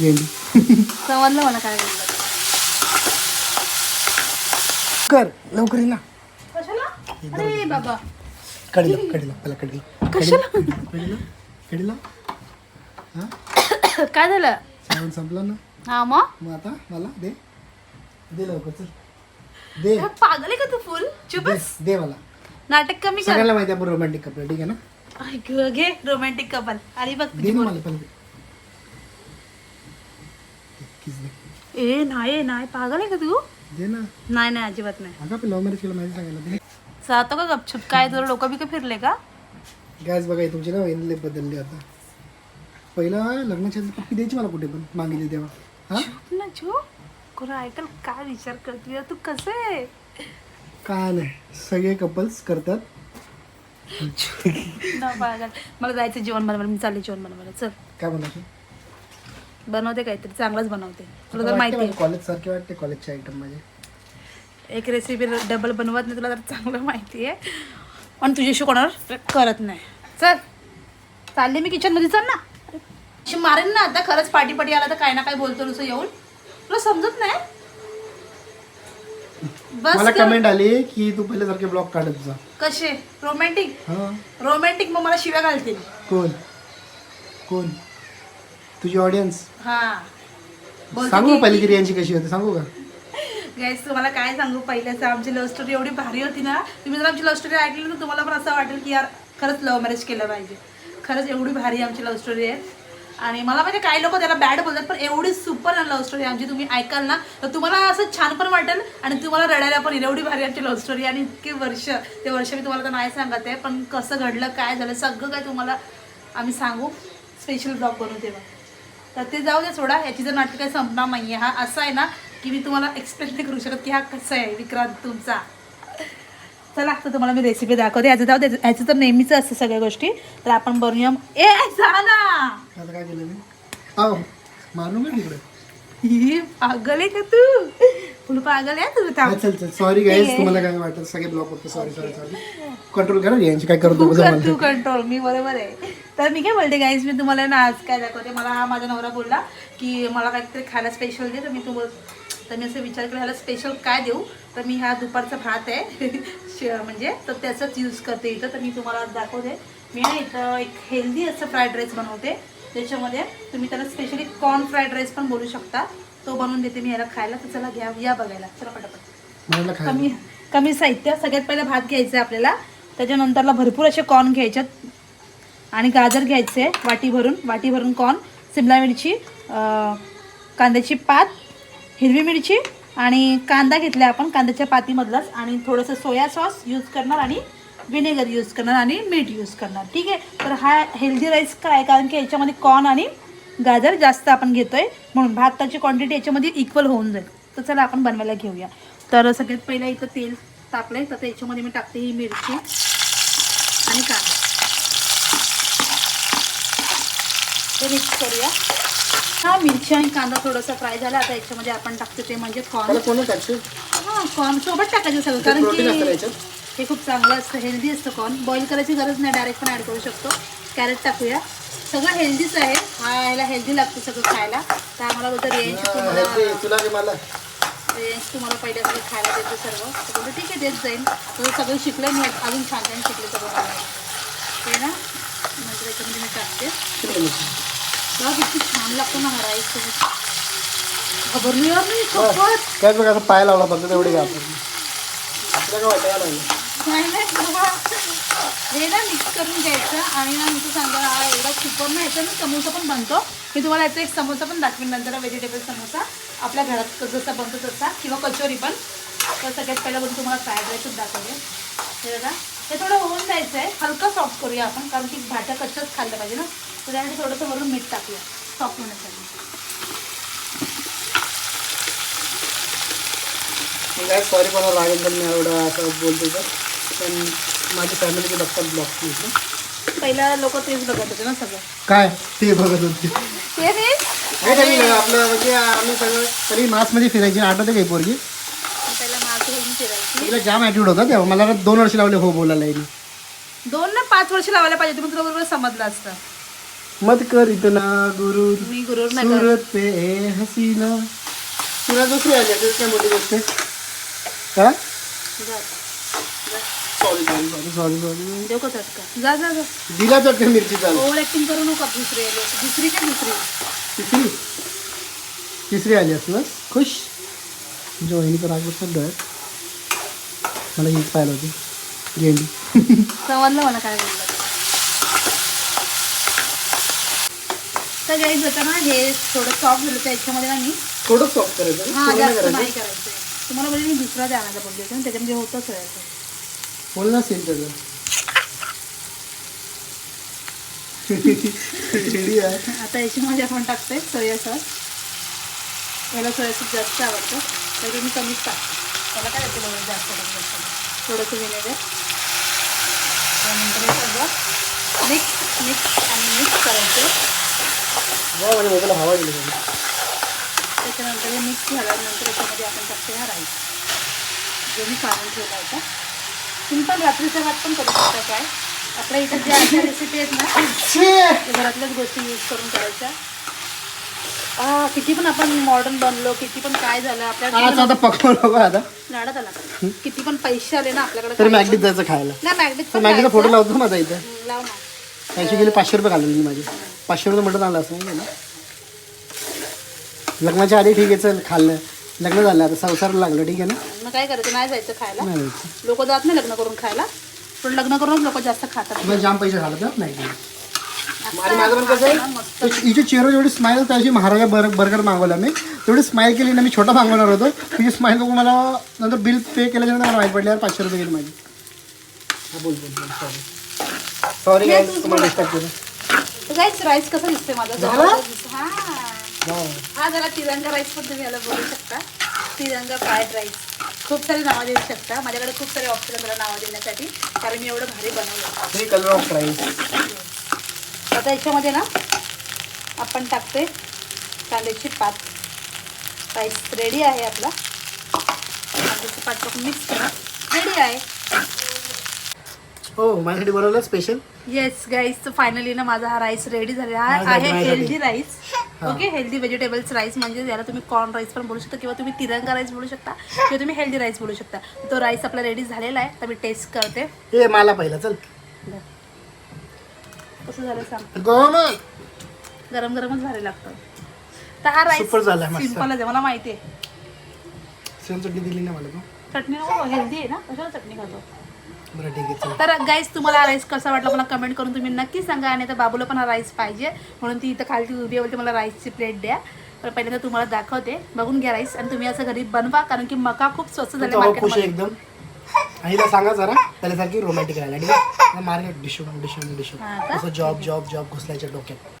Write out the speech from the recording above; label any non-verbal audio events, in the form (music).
गेंडी समजलं मला काय कर लवकर ना. कशाला? अरे बाबा. कडीला कडीला पहिला कडीला कशाला? कडीला कडीला हा? काय झालं? सामान संपला ना? हा मग? मग आता मला दे. दे लवकर चल. दे. पागल आहे का तू फुल? चुप दे मला. नाटक कमी कर. सगळ्याला माहिती आहे आपण रोमॅन्टिक कपडे ठीक आहे ना? ऐक, घे रोमॅन्टिक कपल आणि बघ दे मला पहिले. ए नाही नाही पागल आहे का तू? दे ना। नाही नाही अजिबात नाही। अगं लव्ह मॅरेज केलं माहिती सांगायला जातो का गपछुप काय जर लोक बिक फिरले का गॅस बघा हे तुमची ना वहिनीले बदलली आता। पहिला लग्नाच्या आधी पप्पी द्यायची मला कुठे पण? मागितली तेव्हा. हा? चुप ना चुप कोण ऐकल काय विचार करते तू? कसं आहे? काय नाही. सगळे कपल्स करतात. (laughs) ना पागल. मला जायचं जेवण बनवायला मी चालले जेवण बनवायला. चल. काय म्हणायचं बनवते काहीतरी चांगलंच बनवते. तुला तर माहिती आहे. कॉलेज सारखे वाटते कॉलेजचे आयटम माझे एक रेसिपी डबल बनवत नाही तुला तर चांगलं माहिती आहे. पण तुझ्याशी कोणावर करत नाही. चल चालले मी किचनमध्ये चल ना. अशी मारेन ना आता खरंच पाठी पाठी आला तर काय ना काय बोलतो नुसतं येऊन. तुला समजत नाही? बस मला. कमेंट आली की तू पहिले सारखे ब्लॉग काढत जा. कसे? रोमॅन्टिक हा. रोमॅन्टिक मग मला शिव्या घालतील. कोण? कोण? तुझी ऑडियन्स हा. सांगू पहिली यांची कशी होती? सांगू का? गाईस तुम्हाला काय सांगू? पहिल्याचं आमची लव्ह स्टोरी एवढी भारी होती ना. तुम्ही जर आमची लव्ह स्टोरी ऐकली ना तुम्हाला पण असं वाटेल की यार खरंच लव्ह मॅरेज केलं पाहिजे. खरंच एवढी भारी आमची लव्ह स्टोरी आहे. आणि मला म्हणजे काही लोक त्याला बॅड बोलतात पण एवढी सुपर लव्ह स्टोरी आमची तुम्ही ऐकाल ना तर तुम्हाला असं छान पण वाटेल आणि तुम्हाला रडायला पण येईल एवढी भारी आमची लव्ह स्टोरी आणि इतके वर्ष ते वर्ष मी तुम्हाला तर नाही सांगत आहे पण कसं घडलं काय झालं सगळं काय तुम्हाला आम्ही सांगू. स्पेशल ब्लॉग बनवू तेव्हा. तर ते जाऊ दे सोडा याची जर नाटक काही संपणार नाही हा असं आहे ना की मी तुम्हाला एक्सप्लेन नाही करू शकत की हा कसा आहे विक्रांत तुमचा. चला तर तुम्हाला मी रेसिपी दाखवते. याचं जाऊ दे याचं तर नेहमीच असतं सगळ्या गोष्टी. तर आपण बनवूया. ए जा ना आता काय केलं मी? आहो मारू का तिकडे. ही पागल आहे का तू? फुल पागल आहे तू थांब चल चल. सॉरी गाईज तुम्हाला काय वाटत? सगळे ब्लॉग होते. सॉरी सॉरी सॉरी कंट्रोल करा यांची काय करतो तू कंट्रोल मी बरोबर आहे. तर मी काय बोलते गाईज मी तुम्हाला ना आज काय दाखवते मला हा माझा नवरा बोलला की मला काहीतरी खायला स्पेशल दे तर मी तू तर मी असं विचार केला ह्याला स्पेशल काय देऊ? तर मी हा दुपारचा भात आहे (laughs) श- म्हणजे तर त्याचाच यूज करते इथं. तर मी तुम्हाला आज दाखवते. मी ना इथं एक हेल्दी असं फ्राईड राईस बनवते. त्याच्यामध्ये तुम्ही त्याला स्पेशली कॉर्न फ्राईड राईस पण बोलू शकता. तो बनवून देते मी याला खायला. तर चला घ्या या बघायला. चला पटापट. कमी कमी साहित्य. सगळ्यात पहिला भात घ्यायचा आहे आपल्याला. त्याच्यानंतरला भरपूर असे कॉर्न घ्यायच्यात आणि गाजर घ्यायचे वाटी भरून. वाटी भरून कॉर्न सिमला मिरची कांद्याची पात हिरवी मिरची आणि कांदा घेतला आपण कांद्याच्या पातीमधलाच. आणि थोडंसं सोया सॉस यूज करणार आणि विनेगर यूज करणार आणि मीठ यूज करणार. ठीक आहे? तर हा हेल्दी राईस काय? कारण की याच्यामध्ये कॉर्न आणि गाजर जास्त आपण घेतोय. म्हणून भाताची क्वांटिटी याच्यामध्ये इक्वल होऊन जाईल. तर चला आपण बनवायला घेऊया. तर सगळ्यात पहिलं इथं तेल टाकलंय तर याच्यामध्ये मी टाकते ही मिरची आणि कांदा. ते मिक्स करूया. हा मिरची आणि कांदा थोडासा फ्राय झाला. आता याच्यामध्ये आपण टाकतो ते म्हणजे कॉर्न कोण टाकते हा कॉर्न सोबत टाकायचं सगळं. कारण की हे खूप चांगलं असतं. हेल्दी असतं कॉर्न बॉईल करायची गरज नाही. डायरेक्ट पण ॲड करू शकतो. कॅरेट टाकूया. सगळं हेल्दीच आहे. हा याला हेल्दी लागतं सगळं खायला. तर आम्हाला बोलतं रेंज तुम्हाला हे रेंज तुम्हाला पहिले सगळं खायला देते सर्व. तर ठीक आहे देत जाईल सगळं शिकलं मी. अजून छान छान शिकले सगळं. ते ना? नंतर याच्यामध्ये मी टाकते. बघा किती छान लागतो ना हा राईस. घाबरली यार मी खूपच काय बघा असं पाय लावला फक्त तेवढे आपण काय वाटायला लागलं? नाही नाही बाबा. हे ना मिक्स करून घ्यायचं आणि ना मी सांगा हा एवढा सुपर ना याचा ना समोसा पण बनतो. मी तुम्हाला याचा एक समोसा पण दाखवेन नंतर व्हेजिटेबल समोसा. आपल्या घरात जसा बनतो तसा किंवा कचोरी पण. तर सगळ्यात पहिला बनतो तुम्हाला फ्राईड राईसच दाखवते. हे बघा. हे थोडं होऊन जायचं आहे हलका सॉफ्ट करूया आपण कारण की भाज्या कच्च्याच खाल्लं पाहिजे ना. तर त्यासाठी थोडंसं वरून मीठ टाकूया सॉफ्ट होण्यासाठी. काय सॉरी कोणाला लागेल पण मी एवढं असं बोलतो तर. पण माझी फॅमिलीचे बघतात ब्लॉग म्हटलं पहिला लोक तेच बघत होते ना सगळं. काय? ते बघत होते. ते तरी आपलं म्हणजे आम्ही सगळं तरी मासमध्ये फिरायची आठवते काही पोरगी पहिला मार्क घेऊन फिरायची तिला जाम ॲटिट्यूड होता तेव्हा. मला दोन वर्ष लावले हो बोलायला हिने. दोन ना पाच वर्ष लावायला पाहिजे तुम्ही तुला बरोबर समजलं असतं. मत कर इतना गुरु. मी गुरुर नाही करत. सूरत पे ए हसीना. तुला दुसरी आली आता काय मोठी गोष्ट? आहे? हा? Sorry sorry sorry sorry sorry देऊ का चटका जा जा जा. दिला चटके मिरची चालू ओव्हर ऍक्टिंग करू नका दुसरे लोक दुसरी काय दुसरी? तिसरी? तिसरी आली असलं खुश. जो वहिनीचं राग बसत डोळ्यात मला हीच पाहिलं होती. गेंडी समजलं मला काय बोललं. तर गाईज आता ना हे थोडं सॉफ्ट झालं तर याच्यामध्ये ना मी थोडं सॉफ्ट करायचं हा जास्त करायचं? नाही करायचं तुम्हाला म्हणजे मी दुसरा द्या आणायचा बोलली होती त्याच्यामध्ये त्याचं रेडी आहे. आता याच्यामध्ये आपण टाकतोय सोया सॉस. याला सोया सॉस जास्त आवडतं. तर मी कमीच टाकते. त्याला काय येते बघा जास्त थोडंसं विनेगर त्यानंतर हे सगळं मिक्स मिक्स आणि मिक्स करायचं. त्याच्यानंतर हे मिक्स झाल्यानंतर याच्यामध्ये आपण टाकतो हा राईस. जो मी काढून ठेवला होता. तुम्ही पण रात्रीच्या भात पण करू शकता काय? आपल्या इथं ज्या रेसिपी आहेत ना घरातल्याच गोष्टी यूज करून करायच्या. किती पण आपण मॉडर्न बनलो किती पण काय झालं आपल्या आज आता पकवू नको आता. लाडात आला? किती पण पैसे आले ना आपल्याकडे तर मॅगडीत जायचं खायला. नाही मॅगडीत तर पण मॅगडीचा फोटो. लावतो ना माझा इथं. लाव ना. गेली पाचशे रुपये घालवली माझे. पाचशे रुपये मटण आलं असं नाही ना. लग्नाच्या आधी ठीक आहे चल खाल्लं. लग्न झालं आता संसाराला लागलं ठीक आहे ना? मग काय करायचं? नाही जायचं खायला. नाही जायचं. लोक जात नाही लग्न करून खायला. पण लग्न करूनच लोक जास्त खातात. मग जाम पैसे घालत नाही. आणि माझं पण कसं आहे? चेहरा जेवढी स्माईल त्याची महाराजा बर बर्गर मागवला मी. तेवढी स्माईल केली ना मी छोटा मागवणार होतो. तिची स्माईल बघून मला नंतर बिल पे केल्याच्यानंतर मला माहीत पडल्यावर पाचशे रुपये गेली माझी. हा बोल बोल बोल सॉरी सॉरी तुम्हाला. डिस्टर्ब केलं. राईस कसा दिसतोय माझा? हा. जरा तिरंगा राईस पण तुम्ही याला बोलू शकता. तिरंगा फ्राईड राईस खूप सारे नावं देऊ शकता. माझ्याकडे खूप सारे ऑप्शन मला नावं देण्यासाठी. कारण मी एवढं भारी बनवलं. थ्री कलर ऑफ प्राईस आता याच्यामध्ये ना आपण टाकतोय कांद्याची पात. राईस रेडी आहे आपला. कांद्याची पात टाकून मिक्स करा. रेडी आहे. हो माझ्यासाठी बनवलं स्पेशल येस गाईस फायनली ना माझा हा राईस रेडी झालेला माझ्या- आहे माझ्यासाठी. Healthy rice okay healthy vegetables rice म्हणजे याला तुम्ही कॉर्न राईस पण बोलू शकता किंवा तुम्ही तिरंगा राईस बोलू शकता किंवा तुम्ही हेल्दी राईस बोलू शकता. तो राईस आपला रेडी झालेला आहे. तर मी टेस्ट करते. हे मला पहिला चल. कसं झालं सांग. गरम गरम गरमच भारी लागतं. तर हा राईस Super झालाय मस्त. सिम्पलच आहे मला माहिती आहे. सेम चटणी दिली ना मला तू. चटणी नको हेल्दी आहे ना? कशाला चटणी खातो? बरं ठीक आहे चल. तर गाईस तुम्हाला हा राईस कसा वाटला मला कमेंट करून तुम्ही नक्की सांगा. आणि आता बाबूला पण हा राईस पाहिजे. म्हणून ती इथं खालती उभी आहे बोलते मला राईसची प्लेट द्या. तर पहिल्यांदा तुम्हाला दाखवते. बघून घ्या राईस आणि तुम्ही असं घरी बनवा कारण की मका खूप स्वस्त झाले तो खुश आहे मार्केटमध्ये एकदम. आईला सांगा जरा त्याच्यासारखी रोमॅन्टिक राहायला ठीक आहे? मार्केट डिशून डिशून डिशून हा का? असं जॉब जॉब जॉब घुसल्याच्या डोक्यात.